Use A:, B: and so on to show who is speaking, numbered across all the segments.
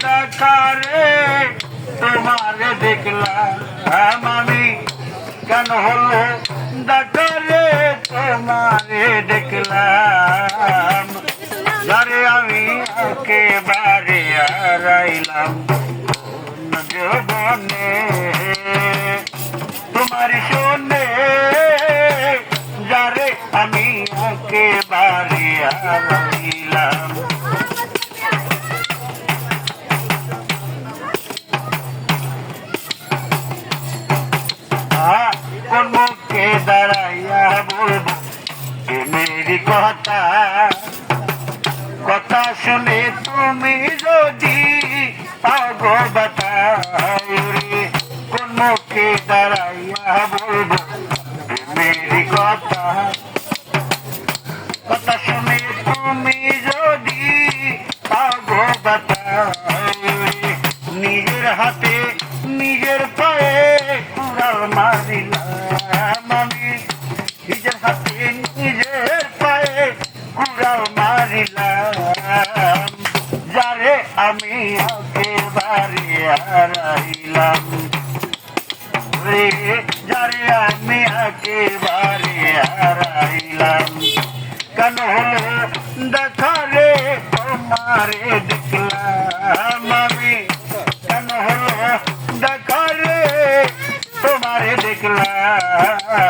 A: দেখারে তোমারে দেখলাম। আমি কেন হলো? দেখারে তোমারে দেখলাম। যারে আমি একেবারে হারাইলাম। জবনে তোমার শোনে কোন মুখে দাঁড়াইয়া বলব মেরি কথা। কথা শুনে তুমি যদি পাগো বাতায় কোন মুখে দাঁড়াইয়া বলব মেরি কথা। কথা শুনে তুমি যদি পাগো বাতায় রে নিজের হাতে, নিজের পায়ে কুড়াল মারিলাম মারিলাম। যারে আমি একেবারে হারাইলাম। রে যারে আমি একেবারে হারাইলাম। কেন হলো? দেখারে তোমারে দেখলাম আমি। কেন হলো? দেখারে তোমারে দেখলাম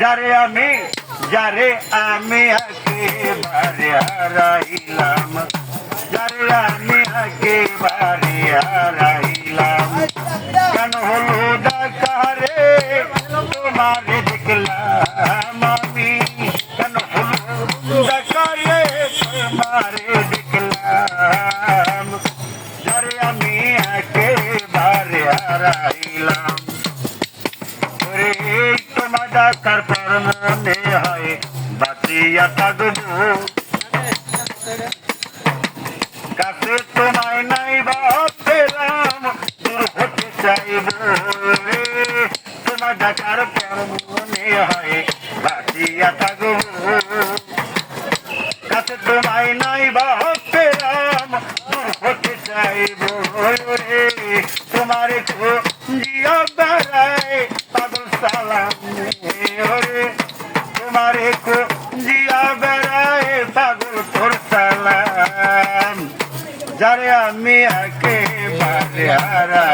A: যারে আমি যারে আমি একেবারে হারাইলাম। যারে আমি একেবারে হারাইলাম। কেন হলো ডাকারে, তোমারে দেখলাম আমি। কেন হলো ডাকারে, তোমারে দেখলাম। যারে আমি একেবারে হারাইলাম। তোমার ডাকার পর মনে হয়, বাঁচিয়া থাকব কাছে তোমায় নাই বা পেলাম দূর হতে চাইব রে। তোমার ডাকার পর মনে হয়, বাঁচিয়া থাকব কাছে তোমায় নাই বা পেলাম দূর হতে চাইব রে। তোমার জিয়া আমি একেবারে আমি